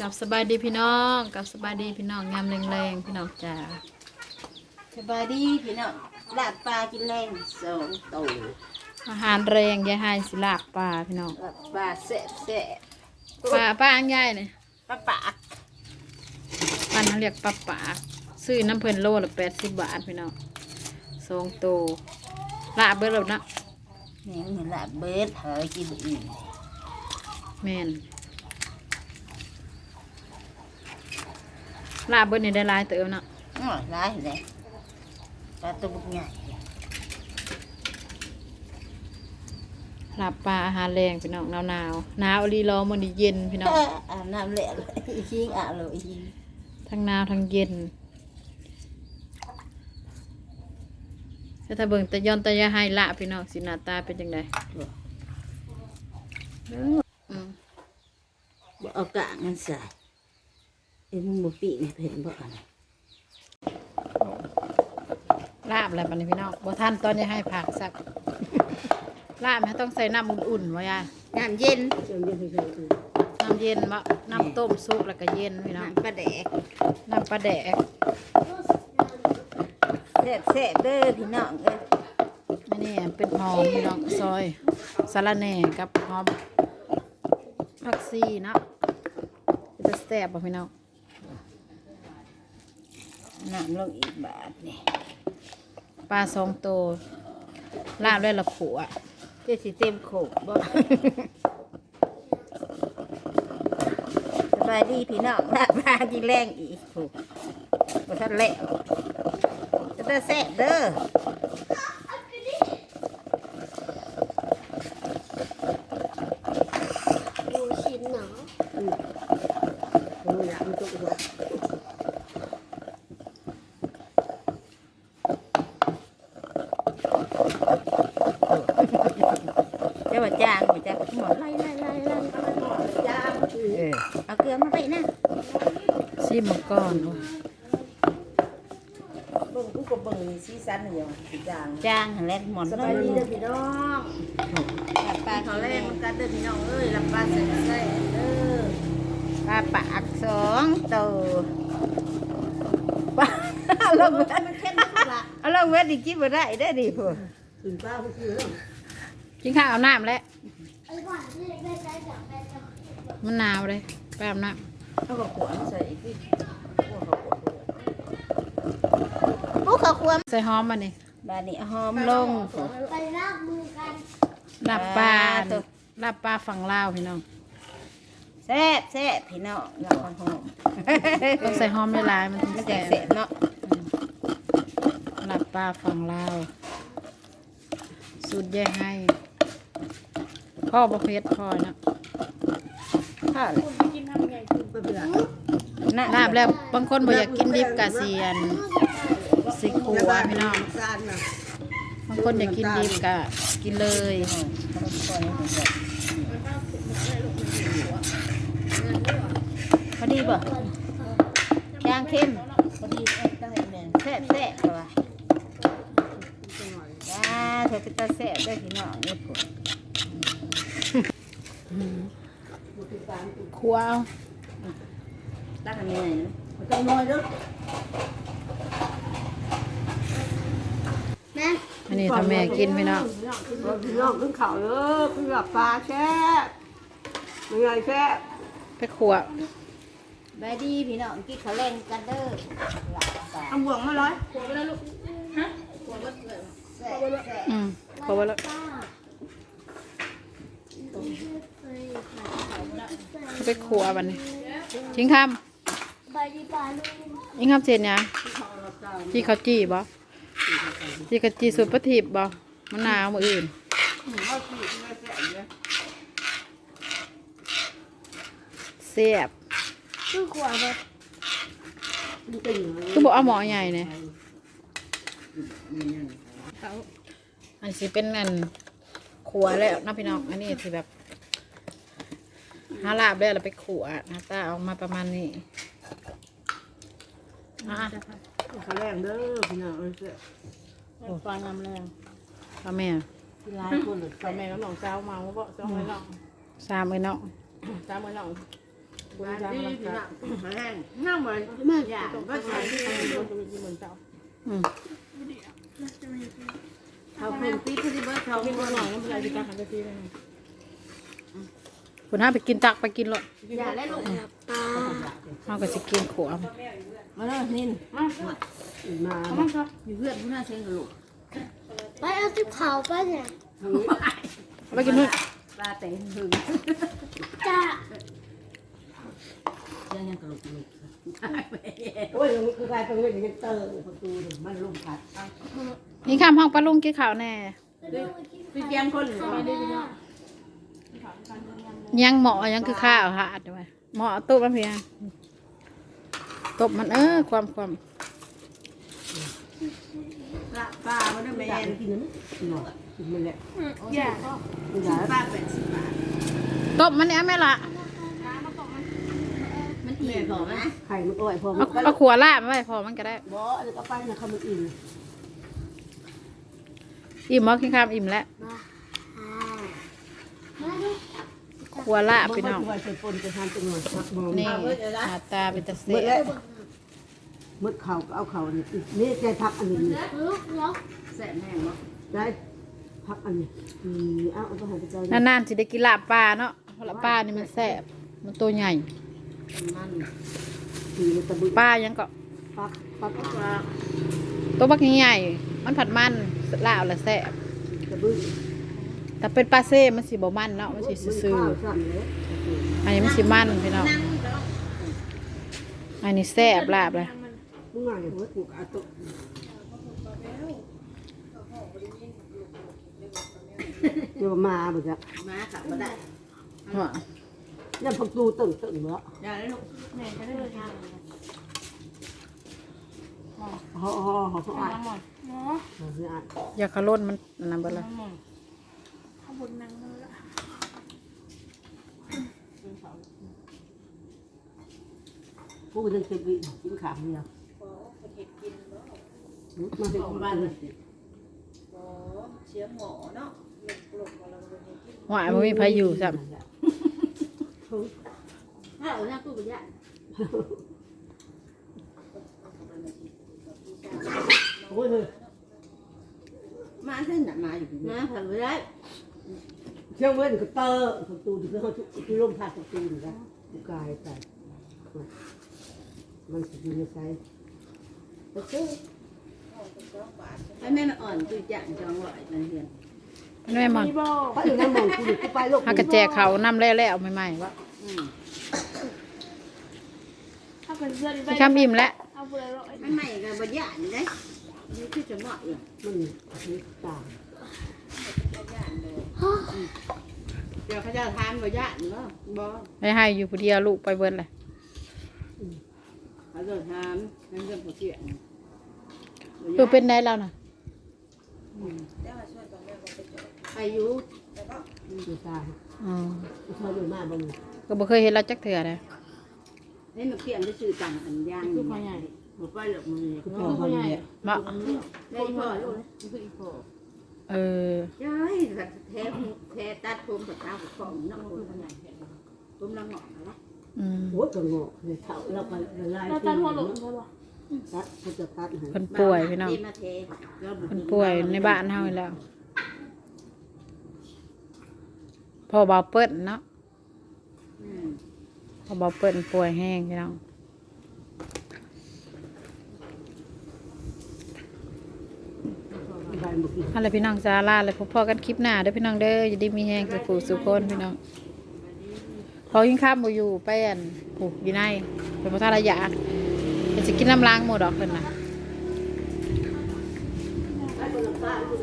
กับสบายดีพี่น้องกับสบายดีพี่น้องยามแรงๆพี่น้องจ้าสบายดีพี่น้องลาบปลากินแรงสองตัวอาหารแรงยายหายสิลาบปลาพี่น้องลาบปลาแซ่บแซ่บปลาปลาอันใหญ่เนี่ยปลาปากปลาเขาเรียกปลาปากซื้อน้ำเพลินโลละแปดสิบบาทพี่น้องสองตัวลาบเบิดแล้วนะนี่มันลาบเบิดเฮากินอีกแมน ลาบเบิดนี่ได้หลายเติมเนาะอ๋อร้ายเลยปลาตัวบุกใหญ่ลาบปลาอาหารแรงพี่น้องหนาวหนาวๆหนาวอีหลีรอมันนี่เย็นพี่น้องอาบน้ำแหละเลยชิงอะเลยชิงทั้งหนาวทั้งเย็นแต่ถ้าเบิ่งแต่ย้อนแต่อยาให้ละพี่น้องสิหน้าตาเป็นจังไดอืมบ่เอากะมันใส่ เอ็นหมูปีนี่เห็นบ่อันลาบอะไรปานนี้พี่น้องบ่ทันตอนอยาให้ผักสักลาบมันต้องใส่น้ำอุ่นๆวะยายน้ำเย็นน้ำเย็นมะน้ำต้มซุปแล้วก็เย็นพี่น้องน้ำปลาแดกน้ำปลาแดกแซ่บแซ่บเด้อพี่น้องเอ้ยอันนี้เป็นหอมพี่น้องซอยสาระแหน่กับหอมผักซีเนาะจะแซ่บป่ะพี่น้อง น้ำลงอีกบาทนี่ปลาสองตัวลาบด้วยละขัวเจะสิเต็มโขกบ่สบายดีพี่น้องลาบปลากินแรงอีกโอ้บ่ทันแล้วจะได้แซ่บเด้อ ดูชิ้นเนาะ เจะว่าจางบ่จ้ะหมดไล่ไล่ไล่ไล่จางเออเอาเกลือมาไปนะซีมังก่อนโอ้ยเบิ่งกูก็เบิ่งสีสันอย่างจางจางหั่นแหล้วหมอนสบายดีเด้อพี่น้องลาบปลาเขาเขาแรแรงงมันกันเด้อพี่น้องเอ้ยลำปลาใส่ใส่เด้อปลาปากสองตัวปลาเอาลงเวทมันเข้มสุดละเอาลงเวทดิกินบ่ได้ได้อดิพวกถึงป้าผู้ซื้อแล้ว กินข้าวเอาน้ำแล้วไอ้ก่อนที่แม่จะจับแม่จะมันหนาวเลยไปอาบน้เอากับขวานใส่อีกทีโอ้เขาขวานพวกเขาควมำใส่หอมมานี่บาดนี้เอาหอมลงพวกไปลากมือกันลาบปลาอ่าตัวลาบปลาฝั่งลาวพี่น้องแซ่บแซ่บพี่น้องน้องหอมต้องใส่หอมหลายๆมันถึงมันแซ่จะแซ่บบเนาะลาบปลาฝั่งลาวสูตรแย่ให้ พ่อบะเพ็ดพ่อเนาะข้าวเลยเบื่อน่ะลาบแล้วบางคนบ่อยากกินดิบกะเซียนสิขัวพี่น้องจานน่ะบางคนอยากกินดิบกะกินเลยพอดีบ่ยางเข้มพอดีได้แม่แซ่บแซ่บตัวจ้าเธอเป็นตาแซ่บได้อพี่น้องนี่ พวกขัวเอาตั้งอันนี้นะใจน้อยเด้อแม่อันนี้ถ้าแม่กินพี่น้องพี่น้องขึ้นเขาเด้อขึ้นกับปลาแช่เป็นไงแช่ไปขัวบายดีพี่น้องกินข้าวแรงกันเด้อหลับตาเอาบ่วงมาร้อยแซ่บแซ่บอืมขอไว้แล้วป้าไปขัว บันนี้ทิ้งคำยิงคำเสร็จเนี่ยจีเขาวจีบ่จีเขาวจีสูตรประทีบบ่มะนาวมืออื่นเสียบคือขวดแบบคือบอกเอาหมอใหญ่เนี่ยอันสิเป็นเงินขัวแล้วนะพี่น้อง อันนี้สิแบบ หาลาบแล้วเราไปขัวนะตาเอามาประมาณนี้อะเขาแรงเด้อพี่น้องเอ้ยฟังน้ำแรงพ่อแม่ที่ร้านคนหรือตอนแม่ก็น้องเจ้ามาว่าก็เจ้าไม่น้องสามเลยเนาะเจ้าไม่น้องบาดีพี่น้องแห้งน้ำมันมากอย่างก็ใส่ที่มันเจ้าอืมเขาเป็นปีที่เบิร์ดเขาเป็นหน่อยน้ำลายดีกันกันทีนึง คุณห้าไปกินตักไปกินเลยอย่าเล่นลูกปลาเอาก็สิกินขัวมาเลยนินมามามาครับมีเพื่อนผู้น่าเชื่อกับลูกไปเอาที่เขาไปเนี่ยเอาไปกินนู่นปลาเตะหึงจ้ายังยังกับลูกลูกโอ้ยคือใครเป็นเรื่องนี้เตอร์ประตูมันลุ่มพัดนี่ข้ามห้องปลาลุงกินข้าวแน่พี่แกงคนหรือไม่ได้พี่น้อง ยังเหมาะยังคือข้าวหาดด้วยเหมาะตุ๊บมันเพียงตบมันเออความความละป้ามันได้แมนกินหน่อยกินมันแหละอย่าอย่าป้าเป็นสิบบาทตบมันเนี่ยแม่ละมันอิ่มพอไหมไข่มันอร่อยพอมันก็เอาขัวล่ามันไว้พอมันก็ได้บ่เดี๋ยวก็ไปนะเขามันอิ่มอิ่มมอกินข้าวอิ่มแล้ว มาดู ขัวล่าพี่น้องไว้ใส่ปนจะทานจังหวัดพักมองนี่หน้าตาเป็นตะเสีเมื่อยแล้วบมืดเข่าเอาเข่านี่นี่ใจพักอันนี้ลูกเนาะแสบแห้งมั้งได้พักอันนี้อืมเอาเอาไปหาไปเจ้านานๆสิได้กินลาบปลาเนาะเพราะลาบปลานี่มันแซ่บมันตัวใหญ่มันทีมันตะบึงปลายังก็ปักปักปลาตัวบักใหญ่ๆมันผัดมันลาวละแซ่บตะบึง แต่เป็นปลาเซ่มันสิบ่มันเนาะมันสิซื่อข้าวสั่นเลยๆอันนี้มันสิมันพี่น้องอันนี้แซ่บลาบเลยมึงไงเพื่อถูกอาตุเดี๋ยวมาบ่จ้ะมาขับมาได้หัวเนี่ยพักตูตึงตึงเนาะอย่าเล่นลูกแม่จะได้ทำห่อห่อห่อห่ออะเนาะเนี่ยอะอย่าขลุ่นมันนั่นเบ่ละข้าว บนนังมือละผู้เป็นเก็บวิกินขามเนี่ยมาเป็นบ้านเลยเชื้อหมอเนาะหัวมันมีพายุซ้ถ้าเอาหน้าตู้ไปย่าโอ้ยเลยมาเส้นหนามาอยู่นะทำไม่ได้ เชื่อเว้นก็เตอร์พักตูที่เขาที่ร่มผ้าพักตูนี่นะกูกายใส่มันสิอยู่ในไซโอเคให้แม่มาอ่อนตัวอย่างจองร้อยนั่นเองำมันแม่มอนพี่โบไปอยู่ในหมองกูกูไปโลกฮักกระแจเขาน้ำแล้วๆใหม่ๆวะอืมถ้าเป็นเสื้อดีไปพี่ข้ามอิ่มแล้วเอาไม่ใหม่กับบะยานเลยนี่คือจะเหมาะอยู่มันต่าง เดี๋ยวเขาจะทานบะยานเนาะบ่ได้ให้อยู่ผู้เดียวลูกไปเบิดเลยเขาจะทานนั่นเรื่องผู้เกี่ยงเออเป็นได้แล้วนะอายุอยู่ตายอ๋อเขาอยู่มาบ่มีก็บ่เคยเห็นเราจักเถื่อเลยให้มาเกี่ยงได้ชื่อต่างอันย่างคือพ่อใหญ่บ่ไปหรอกมือก็พอเขาอยู่มาได้พ่อลูกคืออีพ่อ เออใช่แท้แท้ตัดผมกับตาของน้องคนใหญ่ผมละงอกนะอืมโอ้ยก็งอกเลยเขาเราไปละลายเราตันหัวหลงใช่ปะตัดเขาจะตัดให้เพิ่นป่วยพี่น้องมาเทเพิ่นป่วยในบ้านเฮานี่แหล้วพ่อเบาเปิ้นเนาะอืมพ่อเบาเปิ้นป่วยแห้งพี่น้อง ใบบ่กินอะไรพี่น้องจ้าลาเลยพบพ่อกันคลิปหน้าเด้อพี่น้องเด้ออย่าได้มีแห้งสุขสุขคนพี่น้องพอยิงข้ามมาอยู่ไปอันผูกอยู่ในเป็นพระธาตุยะเป็นสกินน้ำล้างหมดดอกเพิ่นนะ